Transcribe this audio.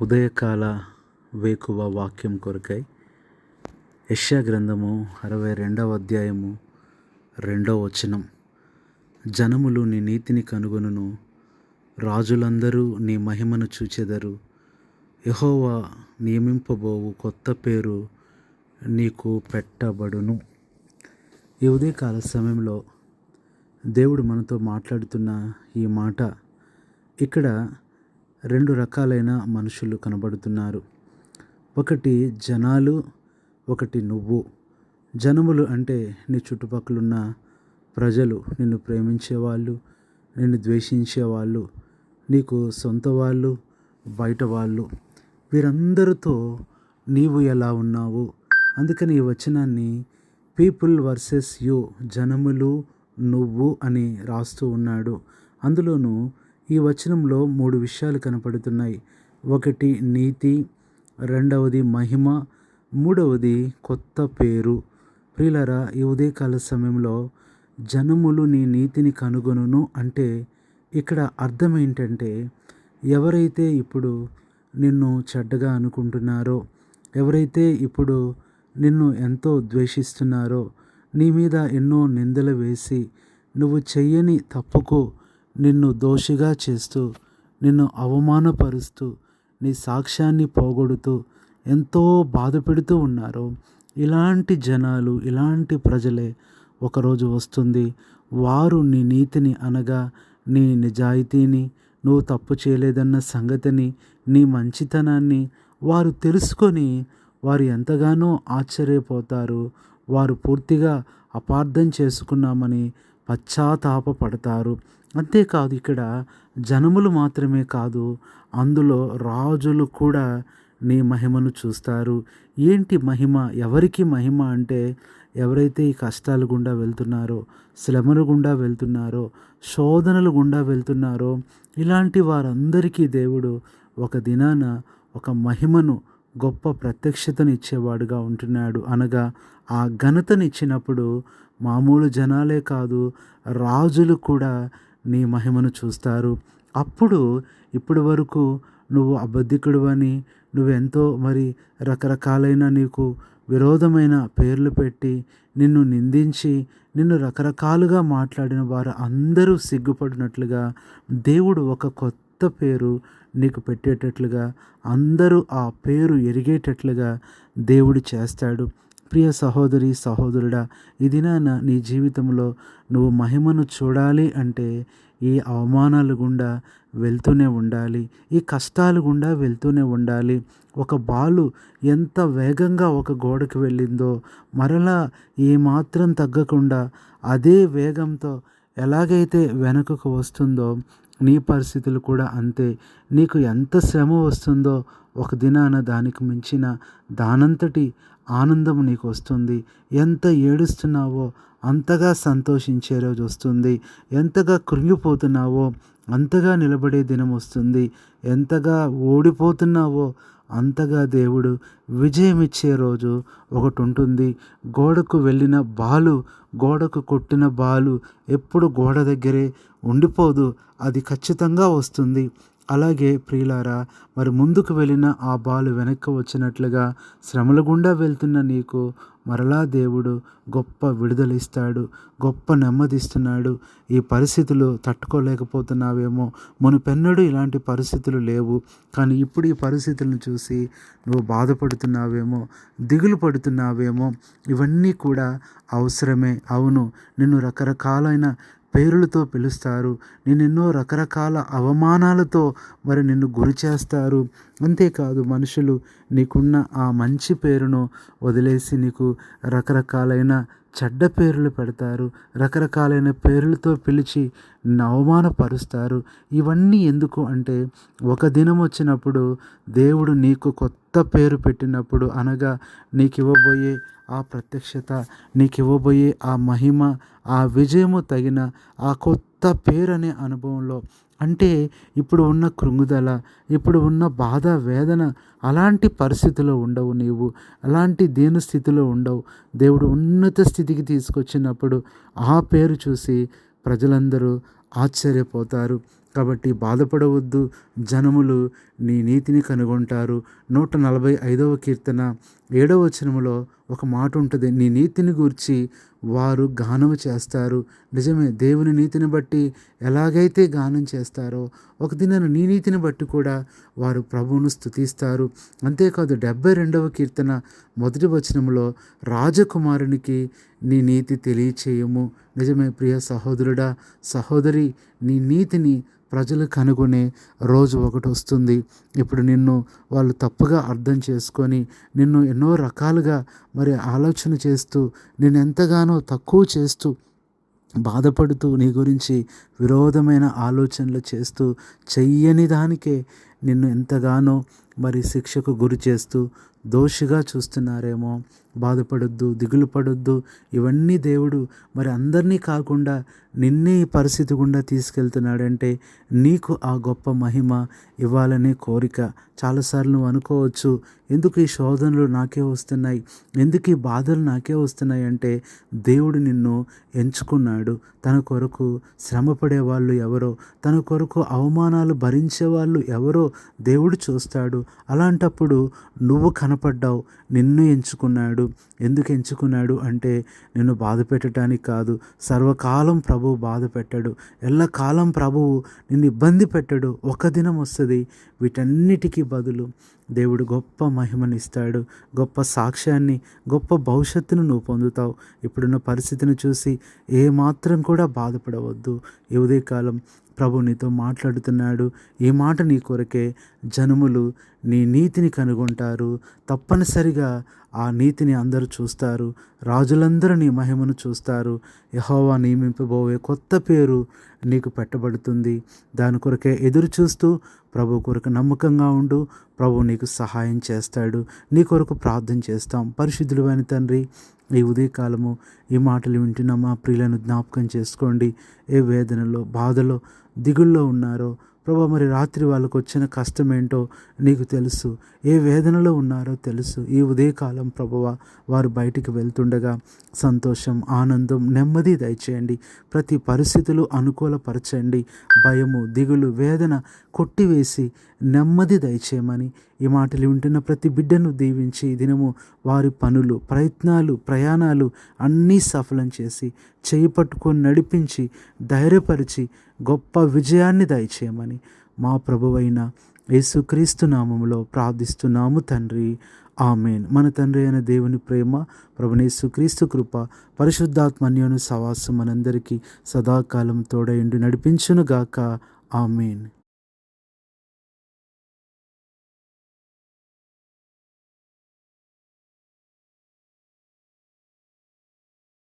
ఉదయకాల వేకువ వాక్యం కొరకై యష్యా గ్రంథము అరవై రెండవ అధ్యాయము రెండవ వచనం. జనములు నీ నీతిని కనుగొనును రాజులందరూ నీ మహిమను చూచెదరు. యహోవా నియమింపబోవు కొత్త పేరు నీకు పెట్టబడును. ఈ ఉదయకాల సమయంలో దేవుడు మనతో మాట్లాడుతున్న ఈ మాట ఇక్కడ రెండు రకాలైన మనుషులు కనబడుతున్నారు. ఒకటి జనాలు ఒకటి నువ్వు. జనములు అంటే నీ చుట్టుపక్కలున్న ప్రజలు. నిన్ను ప్రేమించేవాళ్ళు నిన్ను ద్వేషించేవాళ్ళు నీకు సొంత వాళ్ళు బయట వాళ్ళు. వీరందరితో నీవు ఎలా ఉన్నావు? అందుకని ఈ వచనాన్ని పీపుల్ వర్సెస్ యూ జనములు నువ్వు అని రాస్తూ ఉన్నాడు. అందులోనూ ఈ వచనంలో మూడు విషయాలు కనపడుతున్నాయి. ఒకటి నీతి రెండవది మహిమ మూడవది కొత్త పేరు. ప్రియులరా ఈ ఉదయకాల సమయంలో జనములు నీ నీతిని కనుగొనును అంటే ఇక్కడ అర్థం ఏంటంటే ఎవరైతే ఇప్పుడు నిన్ను చెడ్డగా అనుకుంటున్నారో ఎవరైతే ఇప్పుడు నిన్ను ఎంతో ద్వేషిస్తున్నారో నీ మీద ఎన్నో నిందలు వేసి నువ్వు చెయ్యని తప్పుకు నిన్ను దోషిగా చేస్తూ నిన్ను అవమానపరుస్తూ నీ సాక్ష్యాన్ని పోగొడుతూ ఎంతో బాధ పెడుతూ ఉన్నారు. ఇలాంటి జనాలు ఇలాంటి ప్రజలే ఒకరోజు వస్తుంది. వారు నీ నీతిని అనగా నీ నిజాయితీని నువ్వు తప్పు చేయలేదన్న సంగతిని నీ మంచితనాన్ని వారు తెలుసుకొని వారు ఎంతగానో ఆశ్చర్యపోతారు. వారు పూర్తిగా అపార్థం చేసుకున్నామని పశ్చాత్తాపపడతారు. అంతేకాదు ఇక్కడ జనములు మాత్రమే కాదు అందులో రాజులు కూడా నీ మహిమను చూస్తారు. ఏంటి మహిమ? ఎవరికి మహిమ అంటే ఎవరైతే ఈ కష్టాల గుండా వెళ్తున్నారో శ్రమల గుండా వెళ్తున్నారో శోధనలు గుండా వెళ్తున్నారో ఇలాంటి వారందరికీ దేవుడు ఒక దినాన ఒక మహిమను గొప్ప ప్రత్యక్షతను ఇచ్చేవాడుగా ఉంటున్నాడు. అనగా ఆ ఘనతనిచ్చినప్పుడు మామూలు జనాలే కాదు రాజులు కూడా నీ మహిమను చూస్తారు. అప్పుడు ఇప్పటి వరకు నువ్వు అబద్ధికుడు అని నువ్వెంతో మరి రకరకాలైన నీకు విరోధమైన పేర్లు పెట్టి నిన్ను నిందించి నిన్ను రకరకాలుగా మాట్లాడిన వారు అందరూ సిగ్గుపడినట్లుగా దేవుడు ఒక కొత్త పేరు నీకు పెట్టేటట్లుగా అందరూ ఆ పేరు ఎరిగేటట్లుగా దేవుడు చేస్తాడు. ప్రియ సహోదరి సహోదరుడా ఈ దినాన నీ జీవితంలో నువ్వు మహిమను చూడాలి అంటే ఈ అవమానాలు గుండా వెళ్తూనే ఉండాలి. ఈ కష్టాలు గుండా వెళ్తూనే ఉండాలి. ఒక బాలు ఎంత వేగంగా ఒక గోడకు వెళ్ళిందో మరలా ఏమాత్రం తగ్గకుండా అదే వేగంతో ఎలాగైతే వెనుకకు వస్తుందో నీ పరిస్థితులు కూడా అంతే. నీకు ఎంత శ్రమ వస్తుందో ఒక దినాన దానికి మించిన దానంతటి ఆనందం నీకు వస్తుంది ఎంత ఏడుస్తున్నావో అంతగా సంతోషించే రోజు వస్తుంది. ఎంతగా కృంగిపోతున్నావో అంతగా నిలబడే దినం వస్తుంది. ఎంతగా ఓడిపోతున్నావో అంతగా దేవుడు విజయం ఇచ్చే రోజు ఒకటి ఉంటుంది గోడకు వెళ్ళిన బాలు గోడకు కొట్టిన బాలు ఎప్పుడు గోడ దగ్గరే ఉండిపోదు. అది ఖచ్చితంగా వస్తుంది. అలాగే ప్రియులారా మరి ముందుకు వెళ్ళిన ఆ బాలు వెనక్కి వచ్చినట్లుగా శ్రమల గుండా వెళ్తున్న నీకు మరలా దేవుడు గొప్ప విడుదలిస్తాడు గొప్ప నెమ్మదిస్తున్నాడు. ఈ పరిస్థితులు తట్టుకోలేకపోతున్నావేమో. మునుపెన్నడూ ఇలాంటి పరిస్థితులు లేవు. కానీ ఇప్పుడు ఈ పరిస్థితులను చూసి నువ్వు బాధపడుతున్నావేమో దిగులు పడుతున్నావేమో. ఇవన్నీ కూడా అవసరమే. అవును నిన్ను రకరకాలైన పేర్లతో పిలుస్తారు. నిన్నెన్నో రకరకాల అవమానాలతో మరి నిన్ను గురి చేస్తారు. అంతేకాదు మనుషులు నీకున్న ఆ మంచి పేరును వదిలేసి నీకు రకరకాలైన చెడ్డ పేర్లు పెడతారు రకరకాలైన పేర్లతో పిలిచి అవమానపరుస్తారు. ఇవన్నీ ఎందుకు అంటే ఒక దినం వచ్చినప్పుడు దేవుడు నీకు కొత్త పేరు పెట్టినప్పుడు అనగా నీకు ఇవ్వబోయే ఆ ప్రత్యక్షత నీకు ఇవ్వబోయే ఆ మహిమ ఆ విజయము తగిన ఆ కొత్త పేరు అనే అనుభవంలో. అంటే ఇప్పుడు ఉన్న కృంగుదల ఇప్పుడు ఉన్న బాధ వేదన అలాంటి పరిస్థితిలో ఉండవు నీవు. అలాంటి దేని స్థితిలో ఉండవు. దేవుడు ఉన్నత స్థితికి తీసుకొచ్చినప్పుడు ఆ పేరు చూసి ప్రజలందరూ ఆశ్చర్యపోతారు. కాబట్టి బాధపడవద్దు. జనములు నీ నీతిని కనుగొంటారు. నూట నలభై ఐదవ కీర్తన ఏడవ వచనములో ఒక మాట ఉంటుంది. నీ నీతిని గూర్చి వారు గానము చేస్తారు. నిజమే దేవుని నీతిని బట్టి ఎలాగైతే గానం చేస్తారో ఒక దినాన నీ నీతిని బట్టి కూడా వారు ప్రభువును స్థుతిస్తారు అంతేకాదు డెబ్బై రెండవ కీర్తన మొదటి వచనంలో రాజకుమారునికి నీ నీతి తెలియచేయము. నిజమే ప్రియ సహోదరుడా సహోదరి నీ నీతిని ప్రజలు కనుగొనే రోజు ఒకటి వస్తుంది. ఇప్పుడు నిన్ను వాళ్ళు తప్పుగా అర్థం చేసుకొని నిన్ను ఎన్నో రకాలుగా మరి ఆలోచన చేస్తూ నేను ఎంతగానో తక్కువ చేస్తూ బాధపడుతూ నీ గురించి విరోధమైన ఆలోచనలు చేస్తూ చెయ్యని దానికే నిన్ను ఎంతగానో మరి శిక్షకు గురి చేస్తూ దోషిగా చూస్తున్నారేమో. బాధపడొద్దు దిగులు పడొద్దు. ఇవన్నీ దేవుడు మరి అందరినీ కాకుండా నిన్నే ఈ పరిస్థితి గుండా తీసుకెళ్తున్నాడంటే నీకు ఆ గొప్ప మహిమ ఇవ్వాలనే కోరిక. చాలాసార్లు నువ్వు అనుకోవచ్చు ఎందుకు ఈ శోధనలు నాకే వస్తున్నాయి? ఎందుకు ఈ బాధలు నాకే వస్తున్నాయి అంటే దేవుడు నిన్ను ఎంచుకున్నాడు. తన కొరకు శ్రమపడే వాళ్ళు ఎవరో తన కొరకు అవమానాలు భరించే వాళ్ళు ఎవరో దేవుడు చూస్తాడు. అలాంటప్పుడు నువ్వు కనపడ్డావు నిన్ను ఎంచుకున్నాడు. ఎందుకు ఎంచుకున్నాడు అంటే నిన్ను బాధ పెట్టడానికి కాదు సర్వకాలం ప్రభువు బాధ పెట్టాడు. ఎల్లకాలం ప్రభువు నిన్ను ఇబ్బంది పెట్టాడు. ఒక దినం వస్తుంది వీటన్నిటికీ బదులు దేవుడు గొప్ప మహిమనిస్తాడు గొప్ప సాక్ష్యాన్ని గొప్ప భవిష్యత్తును నువ్వు పొందుతావు. ఇప్పుడున్న పరిస్థితిని చూసి ఏమాత్రం కూడా బాధపడవద్దు. ఈ ఉదయకాలం ప్రభు నీతో మాట్లాడుతున్నాడు. ఈ మాట నీ కొరకే జనములు నీ నీతిని కనుగొంటారు. తప్పనిసరిగా ఆ నీతిని అందరూ చూస్తారు రాజులందరూ నీ మహిమను చూస్తారు. యహోవా నియమింపబోయే కొత్త పేరు నీకు పెట్టబడుతుంది. దాని కొరకే ఎదురు చూస్తూ ప్రభు కొరకు నమ్మకంగా ఉండు. ప్రభు నీకు సహాయం చేస్తాడు. నీ కొరకు ప్రార్థన చేస్తాం. పరిశుద్ధులు అని తండ్రి ఈ ఉదయకాలము ఈ మాటలు వింటున్న మా ప్రియులను జ్ఞాపకం చేసుకోండి. ఏ వేదనలో బాధలో దిగుల్లో ఉన్నారో ప్రభా మరి రాత్రి వాళ్ళకు వచ్చిన కష్టం ఏంటో నీకు తెలుసు. ఏ వేదనలో ఉన్నారో తెలుసు. ఈ ఉదయకాలం ప్రభువ వారు బయటికి వెళ్తుండగా సంతోషం ఆనందం నెమ్మది దయచేయండి. ప్రతి పరిస్థితులు అనుకూలపరచండి. భయము దిగులు వేదన కొట్టివేసి నెమ్మది దయచేయమని ఈ మాటలు వింటున్న ప్రతి బిడ్డను దీవించి దినము వారి పనులు ప్రయత్నాలు ప్రయాణాలు అన్నీ సఫలం చేసి చేయి పట్టుకొని నడిపించి ధైర్యపరిచి గొప్ప విజయాన్ని దయచేయమని మా ప్రభువైన యేసుక్రీస్తు నామంలో ప్రార్థిస్తున్నాము తండ్రి. ఆమెన్. మన తండ్రి అయిన దేవుని ప్రేమ ప్రభునేసుక్రీస్తు కృప పరిశుద్ధాత్మన్యోను సవాసం మనందరికీ సదాకాలం తోడైండు నడిపించునుగాక. ఆమెన్.